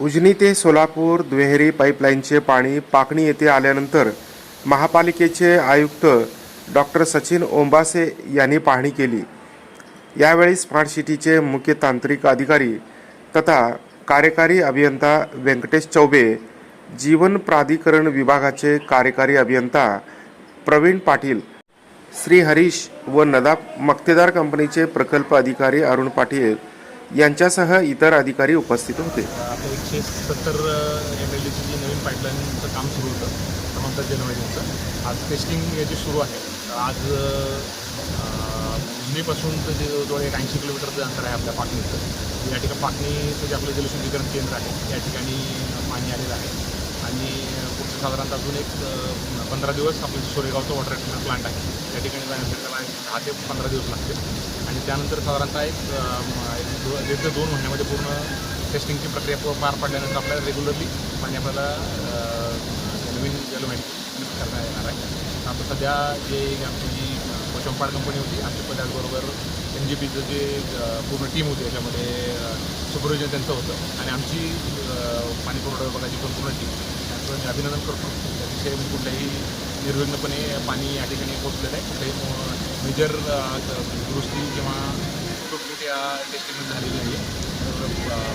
उजनी ते सोलापूर दुहेरी पाईपलाईनचे पाणी पाकणी येथे आल्यानंतर महापालिकेचे आयुक्त डॉक्टर सचिन ओंबासे यांनी पाहणी केली. यावेळी स्मार्ट सिटीचे मुख्य तांत्रिक अधिकारी तथा कार्यकारी अभियंता व्यंकटेश चौबे जीवन प्राधिकरण विभागाचे कार्यकारी अभियंता प्रवीण पाटील श्री हरीश व नदाब मक्तेदार कंपनीचे प्रकल्प अधिकारी अरुण पाटील यांच्यासह इतर अधिकारी उपस्थित होते. एकशे सत्तर एम एल डीची जी नवीन पाईपलाईनचं काम सुरू होतं समांतर जनरेशनचं आज टेस्टिंग याची सुरू आहे. आज अं, तर जे जवळ एक ऐंशी किलोमीटरचं अंतर आहे आपल्या पाटणीचं. या ठिकाणी पाटणीचं जे आपलं जलशुद्धीकरण केंद्र आहे या ठिकाणी पाणी आलेलं आहे. आणि पुढचं साधारणतः अजून एक पंधरा दिवस आपलं सोरेगावचं वॉटर ट्रीटमेंट प्लांट आहे. त्या ठिकाणी जाण्यासाठी त्याला दहा ते पंधरा दिवस लागतील. आणि त्यानंतर साधारणतः एक दीड ते दोन महिन्यामध्ये पूर्ण टेस्टिंगची प्रक्रिया पार पडल्यानंतर आपल्याला रेग्युलरली पाणी आपल्याला नवीन एलिमेंट करण्यात येणार आहे. आता सध्या जे आमची जी कोचंपाड कंपनी होती आमच्या पण त्याचबरोबर एन जी पीचं जे पूर्ण टीम होती याच्यामध्ये सुपरविजन त्यांचं होतं. आणि आमची पाणीपुरवठा पाणी पुरवठा विभागाची पण पूर्ण टीम त्यांचं मी अभिनंदन करतो. अतिशय कुठलंही कुठल्याही निर्विघ्नपणे पाणी या ठिकाणी पोचलेलं आहे. कुठल्याही मेजर दुरुस्ती किंवा त्रुटी या टेस्टिंग झालेली आहे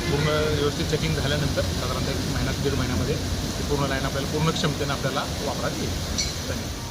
पूर्ण व्यवस्थित चेकिंग झाल्यानंतर साधारणतः एक महिन्यात दीड महिन्यामध्ये ती पूर्ण लाईन आपल्याला पूर्ण क्षमतेने आपल्याला वापरात येईल. धन्यवाद.